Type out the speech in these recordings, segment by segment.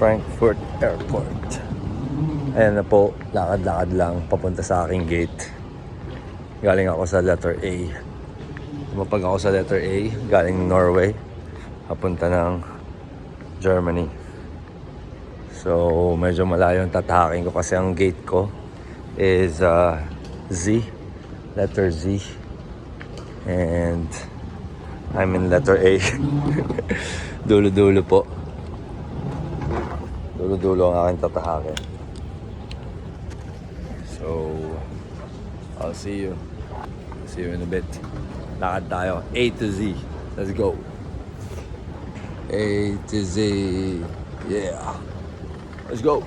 Frankfurt Airport. Ayan na po, lakad-lakad lang papunta sa aking gate. Galing ako sa letter A. Tumapag ako sa letter A, galing Norway, papunta ng Germany. So, medyo malayo ang tatahakin ko kasi ang gate ko is uh, Z, letter Z. And I'm in letter A. Dulo-dulo po. Dulo-dulo ang aking tatahakin. So, I'll see you. See you in a bit. Lakad tayo. A to Z. Let's go. A to Z. Yeah. Let's go.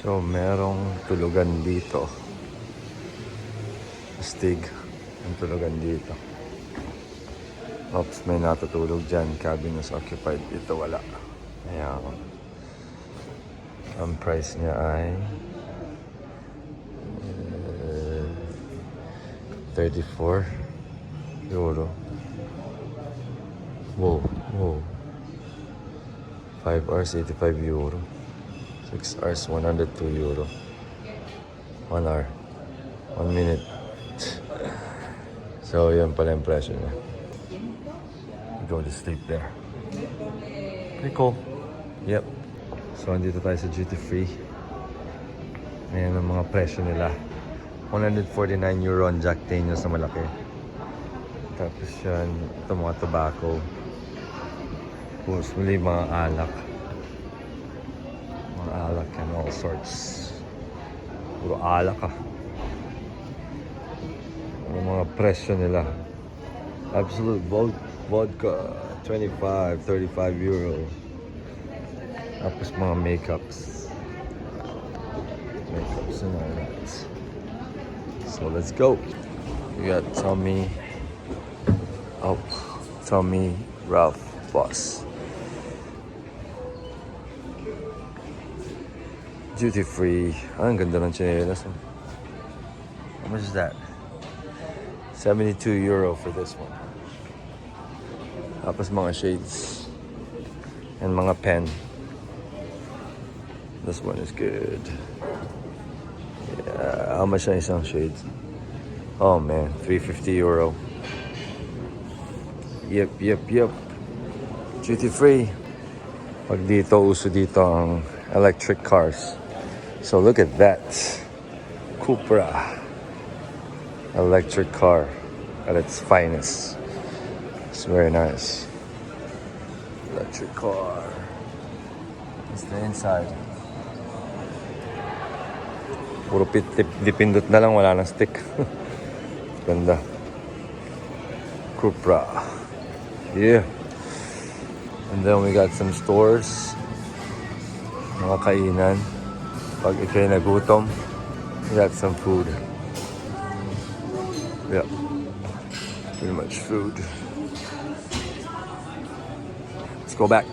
So, merong tulugan dito. Astig. Ang tulugan dito. Oops, may natutulog dyan. Cabin is occupied. Dito wala. Ayan. Ang price niya ay... eh, 34 euro. Wow, wow. 5 hours, 85 euro. 6 hours, 102 euro. 1 hour. 1 minute. so, yan pala yung presyo niya. Go to sleep there. Pretty cool. Yep. So, andito tayo sa duty free. Ayan ang mga presyo nila. 149 euro ang Jack Daniels na malaki. Tapos yan, ito mga tobacco. Tapos muli mga alak. Mga alak and all sorts. Puro alak ah. Mga presyo nila. Absolute vod vodka, 25, 35 euro. Tapos mga makeups. Makeups and all that. So let's go. We got Tommy. Oh, Tommy Ralph Boss. Duty free. Ang ganda ng chinelas. How much is that? 72 euro for this one. Tapos mga shades. And mga pen. This one is good. Yeah, how much ang isang shades? Oh man, 350 euro. Yep, yep, yep. Duty free. Pag dito, uso dito ang electric cars. So look at that. Cupra. Electric car at its finest. It's very nice. Electric car. It's the inside. Puro pit, dipindot na lang, wala stick. Ganda. Cupra. Yeah. And then we got some stores. Mga kainan. Pag ikay nagutom, we got some food. Yeah. Pretty much food. Let's go back.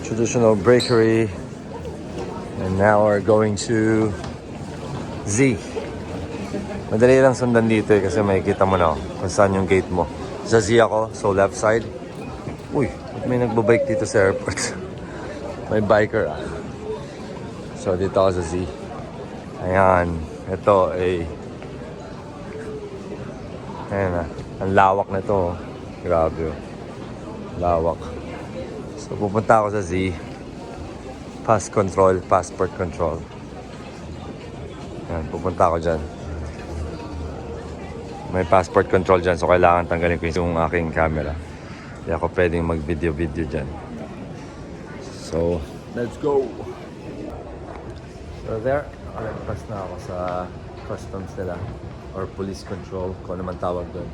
Traditional bakery. And now we're going to Z. Madali lang sundan dito eh, kasi makikita mo na kung saan yung gate mo. Sa Z ako, so left side. Uy, may nagbabike dito sa airport. may biker ah. So dito ako sa Z. Ayan, ito ay... Ayan na, ang lawak na to. oh. Grabe oh. Lawak. So pupunta ako sa Z. Pass control, passport control. Ayan, pupunta ako dyan. May passport control dyan, so kailangan tanggalin ko yung aking camera. Hindi ako pwedeng mag-video-video dyan. So, let's go! So there, nakalagpas na ako sa customs nila or police control, kung ano man tawag doon.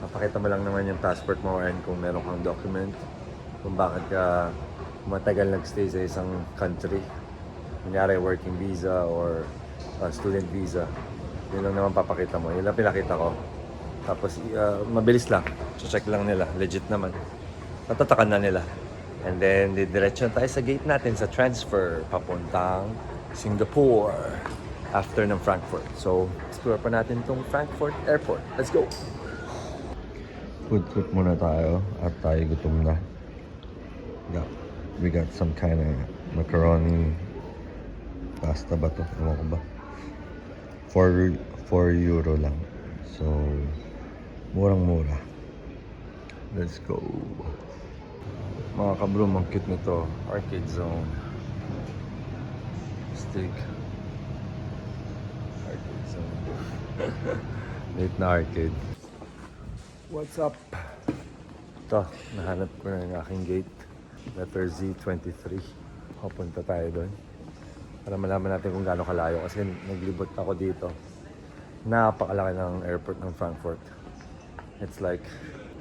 Napakita mo lang naman yung passport mo and kung meron kang document, kung bakit ka matagal nagstay sa isang country. Kunyari, working visa or uh, student visa. Yun lang naman papakita mo. Yun lang pinakita ko. Tapos, uh, mabilis lang. Check lang nila. Legit naman. Natatakan na nila. And then, didiretso tayo sa gate natin sa transfer papuntang Singapore after ng Frankfurt. So, explore pa natin tong Frankfurt Airport. Let's go! Food trip muna tayo at tayo gutom na. Got, we got some kind of macaroni pasta ba to? Ewan ko ba? 4, 4 euro lang. So, murang-mura. Let's go. Mga kabroom, ang cute nito. Arcade zone. Stig. Arcade zone. Late na arcade. What's up? Ito, nahanap ko na yung aking gate. Letter Z23. Papunta tayo doon. Para malaman natin kung gaano kalayo. Kasi naglibot ako dito. Napakalaki ng airport ng Frankfurt. It's like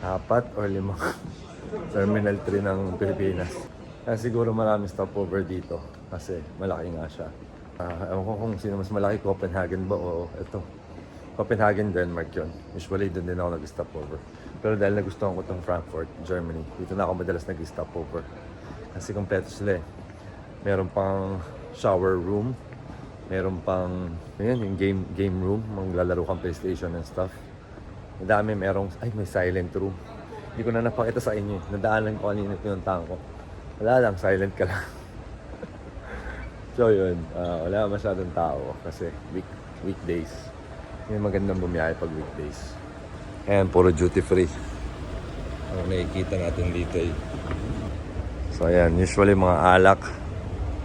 apat or limang Terminal 3 ng Pilipinas. Kaya siguro maraming stopover dito kasi malaki nga siya. Ah, ewan ko kung sino mas malaki, Copenhagen ba o ito. Copenhagen, Denmark yun. Usually doon din ako nag-stopover. Pero dahil nagustuhan ko itong Frankfurt, Germany, dito na ako madalas nag-stopover. Kasi kompleto sila eh. Meron pang shower room, meron pang yun, yung game game room, maglalaro kang PlayStation and stuff. Madami merong, ay may silent room. Hindi ko na napakita sa inyo. eh. Nadaanan ko kanina pinuntahan ko. Wala lang, silent ka lang. So yun, ah, wala masyadong tao kasi week, weekdays. May magandang bumiyahe pag weekdays. Ayan, puro duty free. Ang nakikita natin dito eh. So ayan, usually mga alak,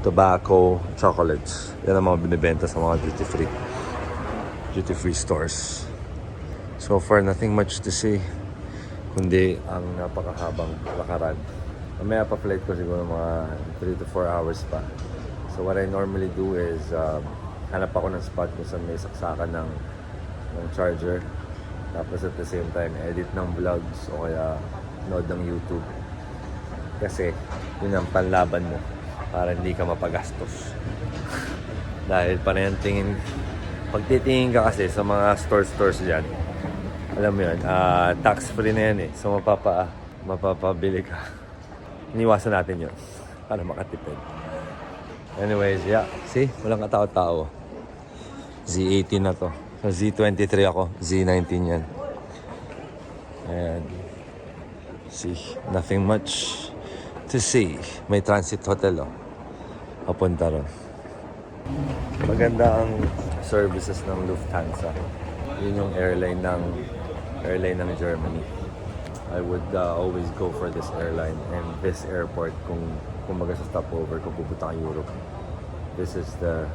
tobacco, chocolates. Yan ang mga binibenta sa mga duty free. Duty free stores. So far, nothing much to see. Kundi ang napakahabang lakaran. Mamaya pa flight ko siguro mga 3 to 4 hours pa. So what I normally do is um, hanap ako ng spot kung saan may saksakan ng, ng charger. Tapos at the same time, edit ng vlogs o kaya nood ng YouTube. Kasi yun ang panlaban mo para hindi ka mapagastos. Dahil panayang tingin, pag titingin ka kasi sa mga store-stores dyan, alam mo yun, ah, tax-free na yan eh. So mapapa, mapapabili ka. Iniwasan natin yun para makatipid. Anyways, yeah. See? Walang katao-tao. Z18 na to. So Z23 ako. Z19 yan. Ayan. See? Nothing much to see. May transit hotel oh. Papunta ron. Maganda ang services ng Lufthansa. Yun yung airline ng airline ng Germany. I would uh, always go for this airline and this airport kung kumbaga sa stopover kung pupunta kang Europe. This is the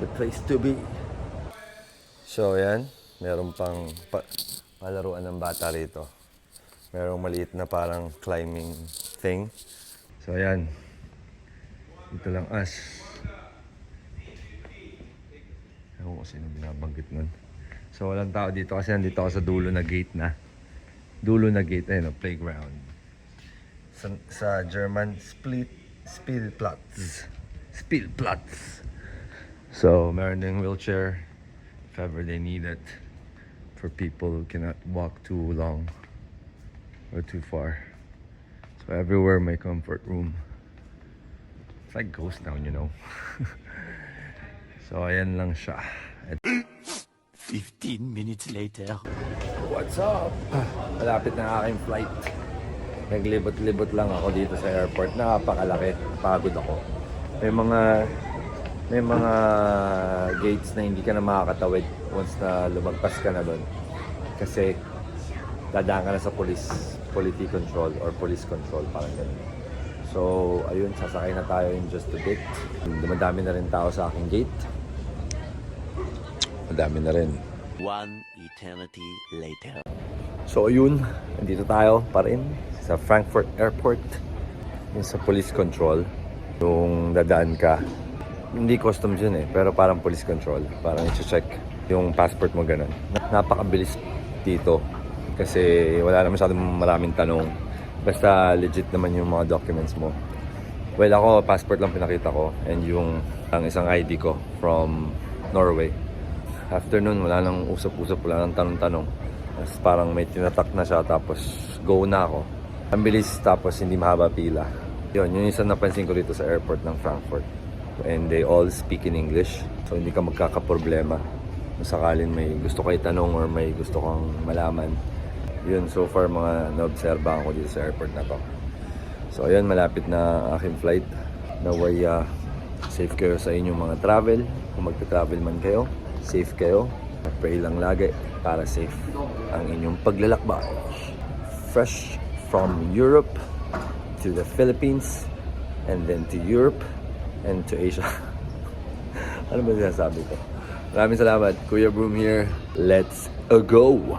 the place to be. So yan, meron pang pa, palaruan ng bata rito. Merong maliit na parang climbing thing. So yan, dito lang us. Ewan ko sino binabanggit nun. So walang tao dito kasi nandito ako sa dulo na gate na. Dulo na gate, ayun o, playground. Sa, sa German, split, Spielplatz. Spielplatz. So, meron ding wheelchair if ever they need it for people who cannot walk too long or too far. So everywhere may comfort room. It's like ghost town, you know. so ayan lang siya. At 15 minutes later. What's up? Malapit na aking flight. Naglibot-libot lang ako dito sa airport. Napakalaki. Pagod ako. May mga may mga gates na hindi ka na makakatawid once na lumagpas ka na doon. Kasi dadaan ka na sa police, quality control or police control, parang ganun. So, ayun, sasakay na tayo in just a bit. Dumadami na rin tao sa aking gate. Madami na rin. One eternity later. So ayun, nandito tayo pa rin sa Frankfurt Airport. yung sa police control, yung dadaan ka, hindi customs yun eh, pero parang police control. Parang i-check yung passport mo ganun. Napakabilis dito kasi wala naman masyadong maraming tanong. Basta legit naman yung mga documents mo. Well, ako, passport lang pinakita ko and yung ang isang ID ko from Norway. After nun, wala nang usap-usap, wala nang tanong-tanong. Parang may tinatak na siya tapos go na ako. Ang bilis tapos hindi mahaba pila. Yun, yun isang napansin ko dito sa airport ng Frankfurt. And they all speak in English. So hindi ka magkakaproblema. Kung sakalin may gusto kayo tanong or may gusto kang malaman. Yun, so far mga naobserbahan ko dito sa airport na to. So ayun, malapit na aking flight. Naway uh, safe kayo sa inyong mga travel. Kung magta-travel man kayo, safe kayo. Pray lang lagi para safe ang inyong paglalakbay. Fresh from Europe to the Philippines and then to Europe and to Asia. ano ba sinasabi ko? Maraming salamat. Kuya Broom here. Let's go!